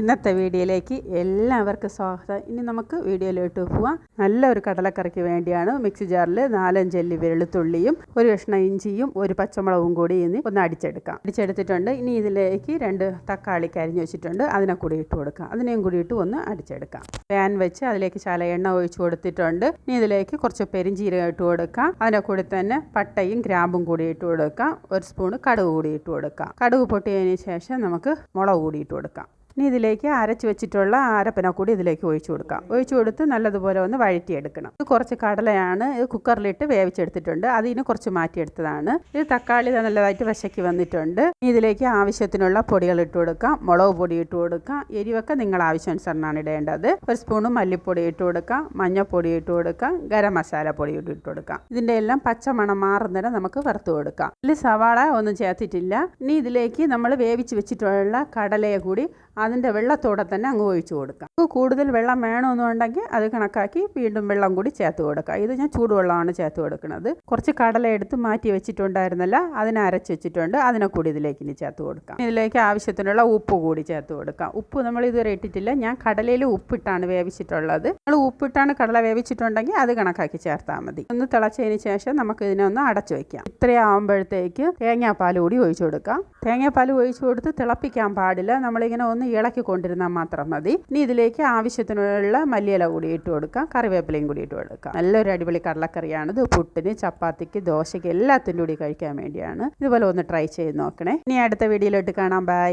ഇന്നത്തെ വീഡിയോയിലേക്ക് എല്ലാവർക്കും സ്വാഗതം. ഇനി നമുക്ക് വീഡിയോയിലോട്ട് പോവാം. നല്ലൊരു കടലക്കറിക്ക് വേണ്ടിയാണ് മിക്സി ജാറിൽ നാലഞ്ചല്ലി വെളുത്തുള്ളിയും ഒരു കഷ്ണം ഇഞ്ചിയും ഒരു പച്ചമുളകും കൂടി ഇനി ഒന്ന് അടിച്ചെടുക്കാം. അടിച്ചെടുത്തിട്ടുണ്ട്. ഇനി ഇതിലേക്ക് രണ്ട് തക്കാളി കരിഞ്ഞു വെച്ചിട്ടുണ്ട്. അതിനെ കൂടി ഇട്ട് കൊടുക്കാം. അതിനെയും കൂടി ഇട്ട് ഒന്ന് അടിച്ചെടുക്കാം. പാൻ വെച്ച് അതിലേക്ക് ശാല എണ്ണ ഒഴിച്ച് കൊടുത്തിട്ടുണ്ട്. ഇനി ഇതിലേക്ക് കുറച്ച് പെരിഞ്ചീരകം ഇട്ട് കൊടുക്കാം. അതിന്റെ കൂടി തന്നെ പട്ടയും ഗ്രാമ്പും കൂടി ഇട്ട് കൊടുക്കാം. ഒരു സ്പൂണ് കടുക് കൂടി ഇട്ട് കൊടുക്കാം. കടുക് പൊട്ടിയതിന് ശേഷം നമുക്ക് മുളക് കൂടി ഇട്ട് കൊടുക്കാം. ഇനി ഇതിലേക്ക് അരച്ച് വെച്ചിട്ടുള്ള അരപ്പന കൂടി ഇതിലേക്ക് ഒഴിച്ചു കൊടുക്കാം. ഒഴിച്ചു കൊടുത്ത് നല്ലതുപോലെ ഒന്ന് വഴറ്റിയെടുക്കണം. ഇത് കുറച്ച് കടലയാണ് ഇത് കുക്കറിലിട്ട് വേവിച്ചെടുത്തിട്ടുണ്ട്. അതിന് കുറച്ച് മാറ്റിയെടുത്തതാണ്. ഇത് തക്കാളി നല്ലതായിട്ട് വശക്കി വന്നിട്ടുണ്ട്. ഇതിലേക്ക് ആവശ്യത്തിനുള്ള പൊടികൾ ഇട്ട് കൊടുക്കാം. മുളക് പൊടി ഇട്ട് കൊടുക്കാം. എരിവൊക്കെ നിങ്ങൾ ആവശ്യാനുസരണമാണ് ഇടേണ്ടത്. ഒരു സ്പൂണ് മല്ലിപ്പൊടി ഇട്ട് കൊടുക്കാം. മഞ്ഞൾപ്പൊടി ഇട്ട് കൊടുക്കാം. ഗരം മസാല പൊടി ഇട്ട് കൊടുക്കാം. ഇതിന്റെ എല്ലാം പച്ചമണം മാറുന്നേരം നമുക്ക് വറുത്ത് കൊടുക്കാം. ഇതിൽ സവാള ഒന്നും ചേർത്തിട്ടില്ല. ഇനി ഇതിലേക്ക് നമ്മൾ വേവിച്ച് വെച്ചിട്ടുള്ള കടലയെ കൂടി അതിന്റെ വെള്ളത്തോടെ തന്നെ അങ്ങ് ഒഴിച്ചു കൊടുക്കാം. നമുക്ക് കൂടുതൽ വെള്ളം വേണമെന്നുണ്ടെങ്കിൽ അത് കണക്കാക്കി വീണ്ടും വെള്ളം കൂടി ചേർത്ത് കൊടുക്കാം. ഇത് ഞാൻ ചൂടുവെള്ളമാണ് ചേർത്ത് കൊടുക്കുന്നത്. കുറച്ച് കടല എടുത്ത് മാറ്റി വെച്ചിട്ടുണ്ടായിരുന്നല്ല അതിനെ അരച്ച് വെച്ചിട്ടുണ്ട്. അതിനെ കൂടി ഇതിലേക്ക് ഇനി ചേർത്ത് കൊടുക്കാം. ഇതിലേക്ക് ആവശ്യത്തിനുള്ള ഉപ്പ് കൂടി ചേർത്ത് കൊടുക്കാം. ഉപ്പ് നമ്മൾ ഇതുവരെ ഇട്ടിട്ടില്ല. ഞാൻ കടലയിൽ ഉപ്പിട്ടാണ് വേവിച്ചിട്ടുള്ളത്. നമ്മൾ ഉപ്പിട്ടാണ് കടല വേവിച്ചിട്ടുണ്ടെങ്കിൽ അത് കണക്കാക്കി ചേർത്താൽ മതി. ഒന്ന് തിളച്ചതിന് ശേഷം നമുക്ക് ഇതിനെ ഒന്ന് അടച്ചു വയ്ക്കാം ഇത്രയാകുമ്പോഴത്തേക്ക് തേങ്ങാപ്പാൽ കൂടി ഒഴിച്ചു കൊടുക്കാം. തേങ്ങാപ്പാൽ ഒഴിച്ചു കൊടുത്ത് തിളപ്പിക്കാൻ പാടില്ല. നമ്മളിങ്ങനെ ഒന്ന് ഇളക്കി കൊണ്ടിരുന്നാൽ മാത്രം മതി. ഇനി ഇതിലേക്ക് ആവശ്യത്തിനുള്ള മല്ലിയില കൂടി ഇട്ട് കൊടുക്കാം. കറിവേപ്പിലയും കൂടി ഇട്ട് കൊടുക്കാം. നല്ലൊരു അടിപൊളി കടലക്കറിയാണ് ഇത്. പുട്ടിന് ചപ്പാത്തിക്ക് ദോശയ്ക്ക് എല്ലാത്തിന്റെ കൂടി കഴിക്കാൻ വേണ്ടിയാണ്. ഇതുപോലെ ഒന്ന് ട്രൈ ചെയ്ത് നോക്കണേ. ഇനി അടുത്ത വീഡിയോയിലോട്ട് കാണാം. ബൈ.